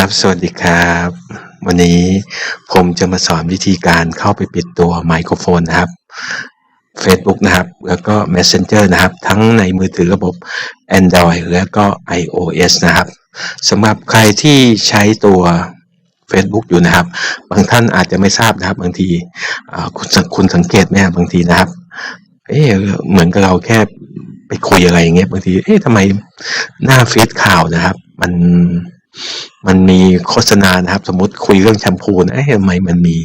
ครับ สวัสดีครับ วันนี้ผมจะมาสอนวิธีการเข้าไปปิดตัวไมโครโฟนนะครับ Facebook นะครับ แล้วก็ Messenger นะครับ ทั้งในมือถือระบบ Android แล้วก็ iOS นะครับสำหรับใครที่ใช้ตัว Facebook อยู่นะครับ บางท่านอาจจะไม่ทราบนะครับ บางทีคุณสังคุณสังเกตไหมบางทีนะครับ เอ๊เหมือนกับเราแค่ไปคุยอะไรอย่างเงี้ยบางที เอ๊ะทำไมหน้าฟีดข่าวนะครับ มัน มันมีโฆษณานะครับ สมมติคุยเรื่องแชมพูนะเอ๊ะทำไมมันมี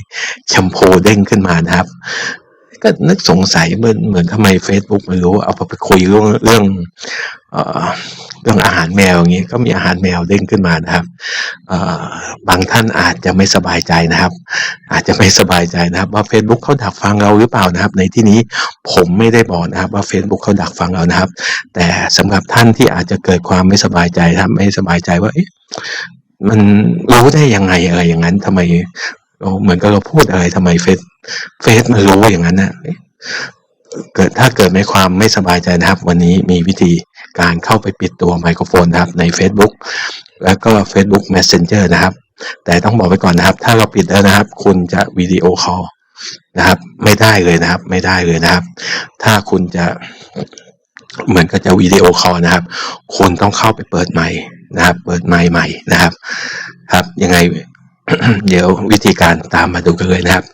แชมพูเด้งขึ้นมานะครับ ก็นึกสงสัยเหมือนเหมือนทำไม Facebook ไม่รู้เอาไปคุยเรื่องเรื่องเรื่องอาหารแมวอย่างนี้ก็มีอาหารแมวเด้งขึ้นมานะครับบางท่านอาจจะไม่สบายใจนะครับ อาจจะไม่สบายใจนะครับ ว่า Facebook เขาดักฟังเราหรือเปล่านะครับ ในที่นี้ผมไม่ได้บอกนะครับ ว่า Facebook เขาดักฟังเรานะครับ แต่สำหรับท่านที่อาจจะเกิดความไม่สบายใจนะครับไม่สบายใจว่ามันรู้ได้ยังไงอะไรอย่างนั้นทำไม เราเหมือนกับเราพูดอะไรทำไมเฟซเฟซมันรู้อย่างนั้นนะเกิดถ้าเกิดไม่ความไม่สบายใจนะครับ วันนี้มีวิธีการเข้าไปปิดตัวไมโครโฟนนะครับใน Facebook แล้วก็ Facebook Messenger นะครับ แต่ต้องบอกไปก่อนนะครับ ถ้าเราปิดแล้วนะครับ คุณจะวิดีโอคอลนะครับ ไม่ได้เลยนะครับ ไม่ได้เลยนะครับ ถ้าคุณจะเหมือนกับจะวิดีโอคอลนะครับ คุณต้องเข้าไปเปิดใหม่นะครับ เปิดไมค์ใหม่นะครับ ครับยังไง เดี๋ยววิธีการตามมาดูกันเลยนะครับ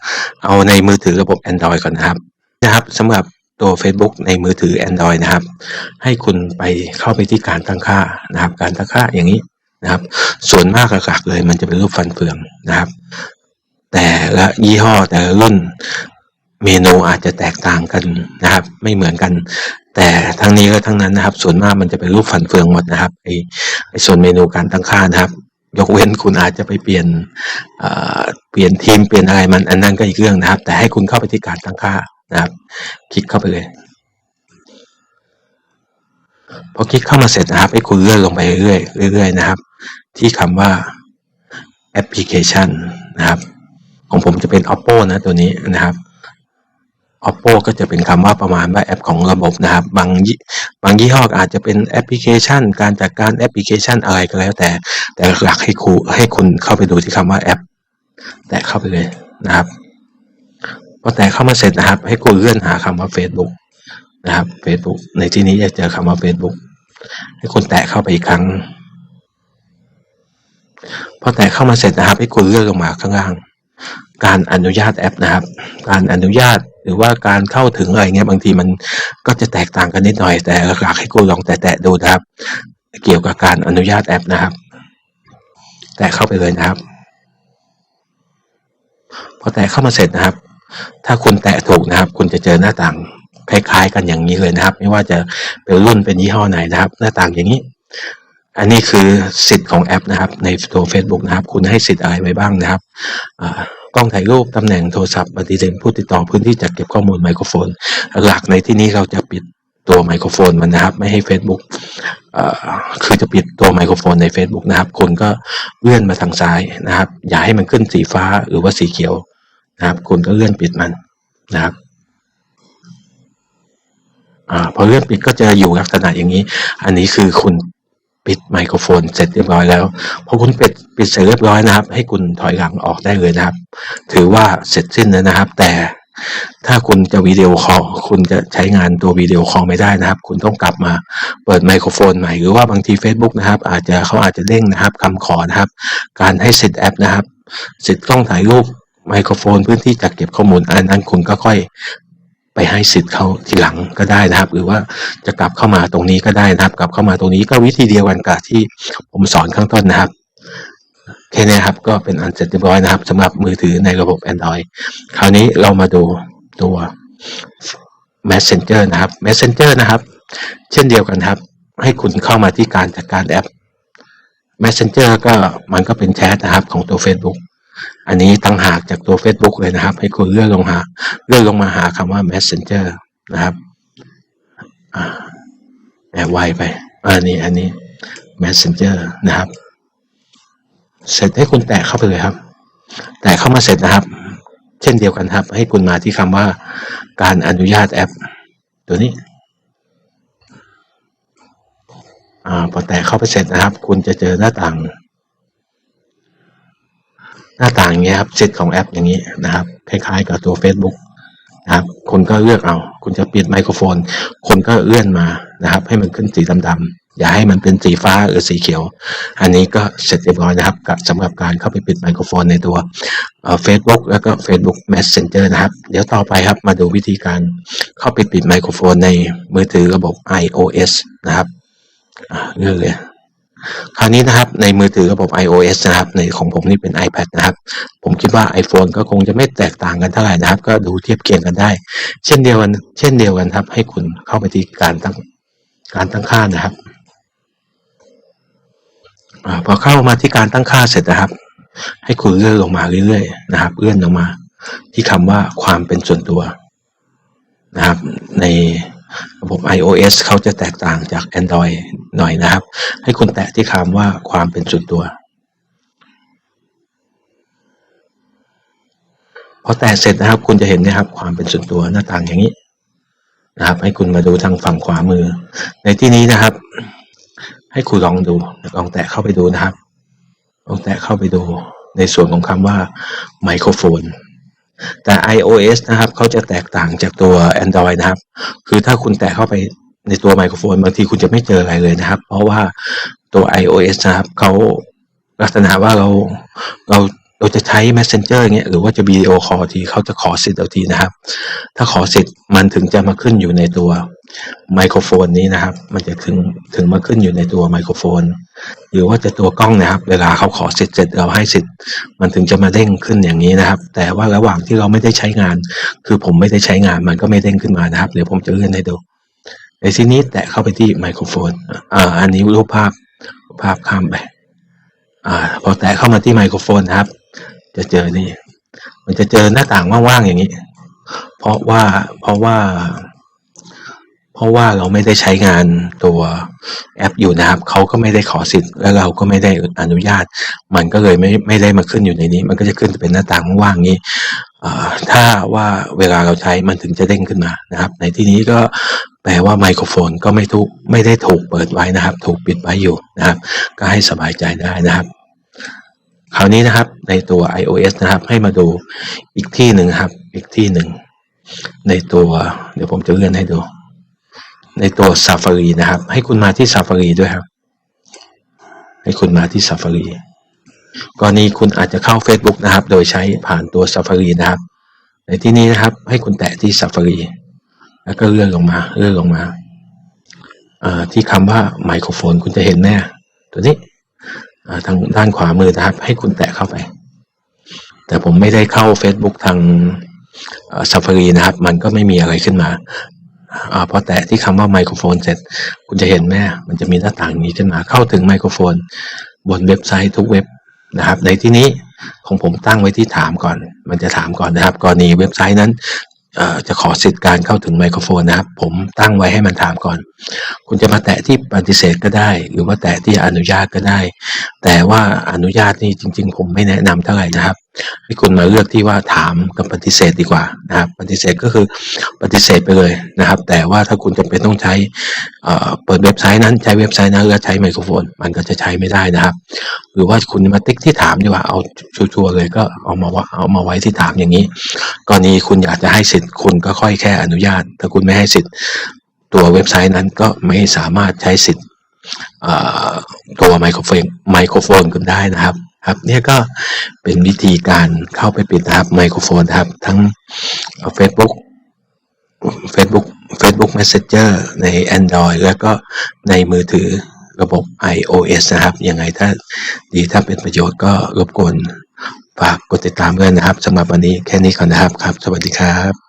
เอาในมือถือระบบ Android ก่อนนะครับนะครับสำหรับตัว Facebook ในมือถือ Android นะครับ ให้คุณไปเข้าไปที่การตั้งค่านะครับ การตั้งค่าอย่างนี้นะครับ ส่วนมากหลักๆเลยมันจะเป็นรูปฟันเฟืองนะครับ แต่ละยี่ห้อแต่ละรุ่นเมนูอาจจะแตกต่างกันนะครับ ไม่เหมือนกัน แต่ทั้งนี้และทั้งนั้นนะครับ ส่วนมากมันจะเป็นรูปฟันเฟืองหมดนะครับไอไอส่วนเมนูการตั้งค่านะครับ ยกเว้นคุณอาจจะไปเปลี่ยนเปลี่ยนทีมเปลี่ยนอะไรมันอันนั้นก็อีกเรื่องนะครับ แต่ให้คุณเข้าไปที่การตั้งค่านะครับ คลิกเข้าไปเลยพอคลิกเข้ามาเสร็จนะครับให้คุณเลื่อนลงไปเรื่อยๆเรื่อยนะครับ ที่คำว่าแอปพลิเคชันนะครับ ของผมจะเป็น oppo นะตัวนี้นะครับ oppo ก็จะเป็นคำว่าประมาณว่าแอปของระบบนะครับ บางบางยี่ห้ออาจจะเป็นแอปพลิเคชัน การจัดการแอปพลิเคชันอะไรก็แล้วแต่ แต่หลักให้ครูให้คุณเข้าไปดูที่คำว่าแอป แตะเข้าไปเลยนะครับพอแตะเข้ามาเสร็จนะครับ ให้คุณเลื่อนหาคำว่า Facebook นะครับ Facebook ในที่นี้จะเจอคำว่า Facebook ให้คุณแตะเข้าไปอีกครั้งพอแตะเข้ามาเสร็จนะครับ ให้คุณเลื่อนลงมาข้างล่าง การอนุญาตแอปนะครับ การอนุญาตหรือว่าการเข้าถึงอะไรเงี้ยบางทีมันก็จะแตกต่างกันนิดหน่อย แต่หลักให้คุณลองแตะๆดูนะครับ เกี่ยวกับการอนุญาตแอปนะครับ แตะเข้าไปเลยนะครับ พอแตะเข้ามาเสร็จนะครับ ถ้าคุณแตะถูกนะครับ คุณจะเจอหน้าต่างคล้ายๆ กันอย่างนี้เลยนะครับ ไม่ว่าจะเป็นรุ่นเป็นยี่ห้อไหนนะครับ หน้าต่างอย่างนี้ อันนี้คือสิทธิ์ของแอปนะครับ ในตัว Facebook นะครับ คุณให้สิทธิ์อะไรไว้บ้างนะครับอ่า กล้องถ่ายรูปตำแหน่งโทรศัพท์บัตรดีเด่นผู้ติดต่อพื้นที่จัดเก็บข้อมูลไมโครโฟน หลักในที่นี้เราจะปิดตัวไมโครโฟนมันนะครับ ไม่ให้ Facebook คือจะปิดตัวไมโครโฟนใน Facebook นะครับ คุณก็เลื่อนมาทางซ้ายนะครับ อย่าให้มันขึ้นสีฟ้าหรือว่าสีเขียวนะครับ คุณก็เลื่อนปิดมันนะครับอพอเลื่อนปิดก็จะอยู่ลักษณะอย่างนี้ อันนี้คือคุณ ปิดไมโครโฟนเสร็จเรียบร้อยแล้วพอคุณปิดปิดเสร็จเรียบร้อยนะครับ ให้คุณถอยหลังออกได้เลยนะครับ ถือว่าเสร็จสิ้นแล้วนะครับ แต่ถ้าคุณจะวิดีโอคอลคุณจะใช้งานตัววิดีโอคอลไม่ได้นะครับ คุณต้องกลับมาเปิดไมโครโฟนใหม่หรือว่าบางที Facebook นะครับ อาจจะเขาอาจจะเด้งนะครับคำขอนะครับ การให้สิทธิ์แอปนะครับ สิทธิ์กล้องถ่ายรูปไมโครโฟนพื้นที่จัดเก็บข้อมูลอันนั้นคุณก็ค่อย ไปให้สิทธิ์เขาทีหลังก็ได้นะครับ หรือว่าจะกลับเข้ามาตรงนี้ก็ได้นะครับ กลับเข้ามาตรงนี้ก็วิธีเดียวกันกับที่ผมสอนข้างต้นนะครับแค่นี้ครับก็เป็นอันเสร็จเรียบร้อยนะครับสำหรับมือถือในระบบ Android คราวนี้เรามาดูตัว Messenger นะครับ Messenger นะครับ เช่นเดียวกันครับ ให้คุณเข้ามาที่การจัดการแอป Messenger ก็มันก็เป็นแชทนะครับของตัว Facebook อันนี้ตั้งหากจากตัว Facebook เลยนะครับ ให้คุณเลื่อนลงหาเลื่อนลงมาหาคำว่า Messenger นะครับแอบไวไปอันนี้อันนี้ Messenger นะครับ เสร็จให้คุณแตะเข้าไปเลยครับ แตะเข้ามาเสร็จนะครับ เช่นเดียวกันครับ ให้คุณมาที่คำว่าการอนุญาตแอป ตัวนี้อพอแตะเข้าไปเสร็จนะครับ คุณจะเจอหน้าต่าง หน้าต่างเงี้ยครับเซตของแอปอย่างนี้นะครับ คล้ายๆ กับตัว Facebook นะครับคุณก็เลือกเอา คุณจะปิดไมโครโฟน คนก็เลื่อนมานะครับ ให้มันขึ้นสีดำๆอย่าให้มันเป็นสีฟ้าหรือสีเขียว อันนี้ก็เสร็จเรียบร้อยนะครับสำหรับการเข้าไปปิดไมโครโฟนในตัวเฟซบุ๊กแล้วก็ Facebook Messenger นะครับ เดี๋ยวต่อไปครับมาดูวิธีการเข้าไปปิดไมโครโฟนในมือถือระบบ iOS นะครับอ่าเลือกเลย คราวนี้นะครับในมือถือระบบ iOS นะครับ ในของผมนี่เป็น iPad นะครับ ผมคิดว่า iPhone ก็คงจะไม่แตกต่างกันเท่าไหร่นะครับ ก็ดูเทียบเคียงกันได้ เช่นเดียวกัน เช่นเดียวกันครับ ให้คุณเข้าไปที่การตั้งการตั้งค่านะครับอพอเข้ามาที่การตั้งค่าเสร็จนะครับ ให้คุณเลื่อนลงมาเรื่อยๆนะครับเลื่อนลงมา ที่คำว่าความเป็นส่วนตัวนะครับ ใน ระบบ iOS เขาจะแตกต่างจาก Android หน่อยนะครับ ให้คุณแตะที่คำว่าความเป็นส่วนตัว พอแตะเสร็จนะครับ คุณจะเห็นนะครับ ความเป็นส่วนตัวหน้าต่างอย่างนี้นะครับ ให้คุณมาดูทางฝั่งขวามือ ในที่นี้นะครับ ให้คุณลองดูลองแตะเข้าไปดูนะครับ ลองแตะเข้าไปดู ในส่วนของคำว่าไมโครโฟน แต่ iOS นะครับเขาจะแตกต่างจากตัว Android นะครับ คือถ้าคุณแตะเข้าไปในตัวไมโครโฟนบางทีคุณจะไม่เจออะไรเลยนะครับ เพราะว่าตัว iOS นะครับเขาลักษณะว่าเราเราเราจะใช้ Messenger เงี้ยหรือว่าจะวิดีโอคอลทีเขาจะขอสิทธิ์เอาทีนะครับ ถ้าขอสิทธิ์มันถึงจะมาขึ้นอยู่ในตัว ไมโครโฟนนี้นะครับ มันจะถึงถึงมาขึ้นอยู่ในตัวไมโครโฟน หรือว่าจะตัวกล้องนะครับ เวลาเขาขอสิทธิ์เสร็จเราให้สิทธิ์ มันถึงจะมาเด้งขึ้นอย่างนี้นะครับ แต่ว่าระหว่างที่เราไม่ได้ใช้งาน คือผมไม่ได้ใช้งานมันก็ไม่เด้งขึ้นมานะครับ เดี๋ยวผมจะเลื่อนให้ดูในที่นี้แตะเข้าไปที่ไมโครโฟนอ่าอันนี้รูปภาพภาพข้ามไปอ่าพอแตะเข้ามาที่ไมโครโฟนนะครับ จะเจอนี่ มันจะเจอหน้าต่างว่างๆอย่างนี้ เพราะว่าเพราะว่า เพราะว่าเราไม่ได้ใช้งานตัวแอปอยู่นะครับเขาก็ไม่ได้ขอสิทธิ์ แล้วเราก็ไม่ได้อนุญาต มันก็เลยไม่ไม่ได้มาขึ้นอยู่ในนี้ มันก็จะขึ้นเป็นหน้าต่างว่างๆนี้ถ้าว่าเวลาเราใช้มันถึงจะเด้งขึ้นมานะครับ ในที่นี้ก็แปลว่าไมโครโฟนก็ไม่ถูกไม่ได้ถูกเปิดไว้นะครับ ถูกปิดไว้อยู่นะครับ ก็ให้สบายใจได้นะครับคราวนี้นะครับในตัว iOS นะครับ ให้มาดูอีกที่หนึ่งครับ อีกที่หนึ่งในตัว เดี๋ยวผมจะเลื่อนให้ดู ในตัว Safari นะครับ ให้คุณมาที่ Safari ด้วยครับ ให้คุณมาที่ Safari กรณีคุณอาจจะเข้า Facebook นะครับ โดยใช้ผ่านตัว Safari นะครับ ในที่นี้นะครับ ให้คุณแตะที่ Safari แล้วก็เลื่อนลงมาเลื่อนลงมาที่คำว่าไมโครโฟนคุณจะเห็นแน่ตัวนี้ทางด้านขวามือนะครับ ให้คุณแตะเข้าไป แต่ผมไม่ได้เข้า Facebook ทาง Safari นะครับ มันก็ไม่มีอะไรขึ้นมา อพอแตะที่คำว่าไมโครโฟนเสร็จ คุณจะเห็นแม่มันจะมีหน้าต่างนี้ขึ้นมาเข้าถึงไมโครโฟน บนเว็บไซต์ทุกเว็บนะครับ ในที่นี้ของผมตั้งไว้ที่ถามก่อน มันจะถามก่อนนะครับ กรณีเว็บไซต์นั้น จะขอสิทธิ์การเข้าถึงไมโครโฟนนะครับ ผมตั้งไว้ให้มันถามก่อน คุณจะมาแตะที่ปฏิเสธก็ได้ หรือว่าแตะที่อนุญาตก็ได้ แต่ว่าอนุญาตนี่จริง ๆ ผมไม่แนะนำเท่าไหร่นะครับ ให้คุณมาเลือกที่ว่าถามกับปฏิเสธดีกว่านะครับ ปฏิเสธก็คือปฏิเสธไปเลยนะครับ แต่ว่าถ้าคุณจำเป็นต้องใช้เปิดเว็บไซต์นั้นใช้เว็บไซต์นั้นแล้วใช้ไมโครโฟน มันก็จะใช้ไม่ได้นะครับ หรือว่าคุณมาติ๊กที่ถามดีกว่าเอาชัวร์เลยก็เอามาว่าเอามาไว้ที่ถามอย่างนี้ กรณีคุณอยากจะให้สิทธิ์คุณก็ค่อยแค่อนุญาต ถ้าคุณไม่ให้สิทธิ์ตัวเว็บไซต์นั้นก็ไม่สามารถใช้สิทธิ์ตัวไมโครโฟนไมโครโฟนคุณได้นะครับครับเนี่ยก็เป็นวิธีการเข้าไปปิดนะครับไมโครโฟนครับ ทั้ง Facebook Facebook Facebook Messenger ใน Android แล้วก็ในมือถือระบบ iOS นะครับ ยังไงถ้าดีถ้าเป็นประโยชน์ก็รบกวน ฝากกดติดตามด้วยนะครับสำหรับวันนี้แค่นี้ก่อนนะครับครับ สวัสดีครับ